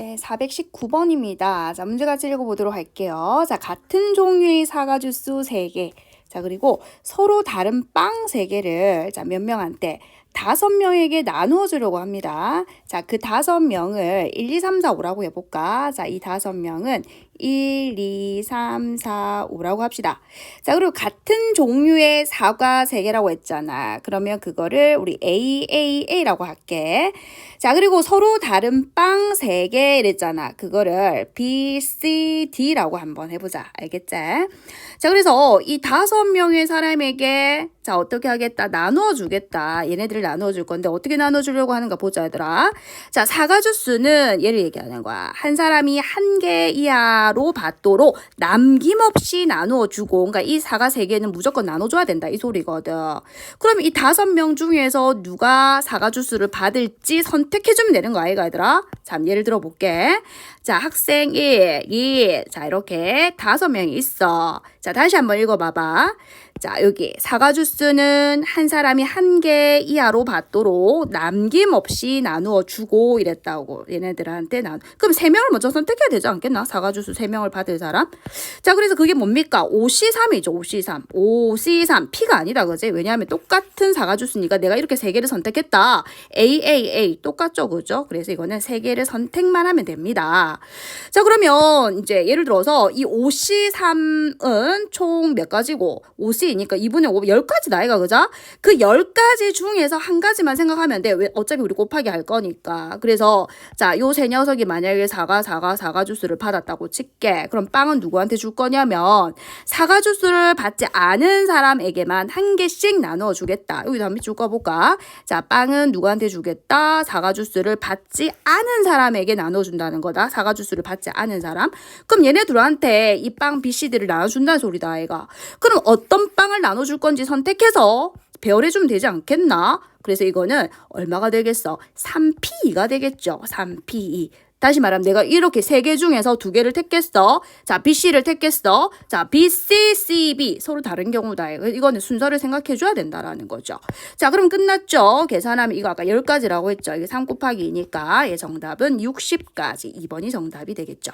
네, 419번입니다. 자, 문제 같이 읽어보도록 할게요. 자, 같은 종류의 사과 주스 3개. 자, 그리고 서로 다른 빵 3개를 자, 몇 명한테 다섯 명에게 나누어 주려고 합니다. 자, 그 다섯 명을 1, 2, 3, 4, 5라고 해볼까? 자, 이 다섯 명은 1, 2, 3, 4, 5라고 합시다. 자, 그리고 같은 종류의 사과 3개라고 했잖아. 그러면 그거를 우리 A, A, A라고 할게. 자, 그리고 서로 다른 빵 3개 이랬잖아. 그거를 B, C, D라고 한번 해보자. 알겠지? 자, 그래서 이 다섯 명의 사람에게 자, 어떻게 하겠다? 나누어 주겠다. 얘네들을 나누어 줄 건데 어떻게 나누어 주려고 하는가 보자, 얘들아. 자, 사과 주스는 얘를 얘기하는 거야. 한 사람이 한 개 이하로 받도록 남김없이 나누어 주고, 그러니까 이 사과 세 개는 무조건 나눠 줘야 된다. 이 소리거든. 그럼 이 다섯 명 중에서 누가 사과 주스를 받을지 선택해 주면 되는 거야, 이거 얘들아. 자, 예를 들어 볼게. 자, 학생 1, 2, 자, 이렇게 다섯 명이 있어. 자, 다시 한번 읽어 봐 봐. 자, 여기 사과 주스 는 한 사람이 한 개 이하로 받도록 남김없이 나누어 주고 이랬다고 얘네들한테 나. 그럼 세 명을 먼저 선택해야 되지 않겠나? 사과 주스 세 명을 받을 사람. 자, 그래서 그게 뭡니까? 5C3이죠. 5C3. 5C3. P가 아니다. 그지? 왜냐하면 똑같은 사과 주스니까 내가 이렇게 세 개를 선택했다. A, A, A. 똑같죠. 그죠? 그래서 이거는 세 개를 선택만 하면 됩니다. 자, 그러면 이제 예를 들어서 이 5C3은 총 몇 가지고 5C니까 2분의 5, 10가지 나이가 그죠? 그 10가지 중에서 한 가지만 생각하면 돼. 왜 어차피 우리 곱하기 할 거니까. 그래서 자, 요 세 녀석이 만약에 사과 사과 사과 주스를 받았다고 칠게. 그럼 빵은 누구한테 줄 거냐면 사과 주스를 받지 않은 사람에게만 한 개씩 나눠 주겠다. 여기다 한번 줄거 볼까? 자, 빵은 누구한테 주겠다? 사과 주스를 받지 않은 사람에게 나눠 준다는 거다. 사과 주스를 받지 않은 사람. 그럼 얘네 들한테 이 빵 B, C, D를 나눠 준다는 소리다, 아이가. 그럼 어떤 빵을 나눠 줄 건지 선택 해서 배열해 주면 되지 않겠나? 그래서 이거는 얼마가 되겠어? 3P2가 되겠죠. 3P2. 다시 말하면 내가 이렇게 세 개 중에서 두 개를 택했어. 자, B, C를 택했어. 자, B, C, C, B. 서로 다른 경우다. 이거는 순서를 생각해 줘야 된다라는 거죠. 자, 그럼 끝났죠? 계산하면 이거 아까 10가지라고 했죠. 이게 3 곱하기 2니까 예, 정답은 60가지. 2번이 정답이 되겠죠.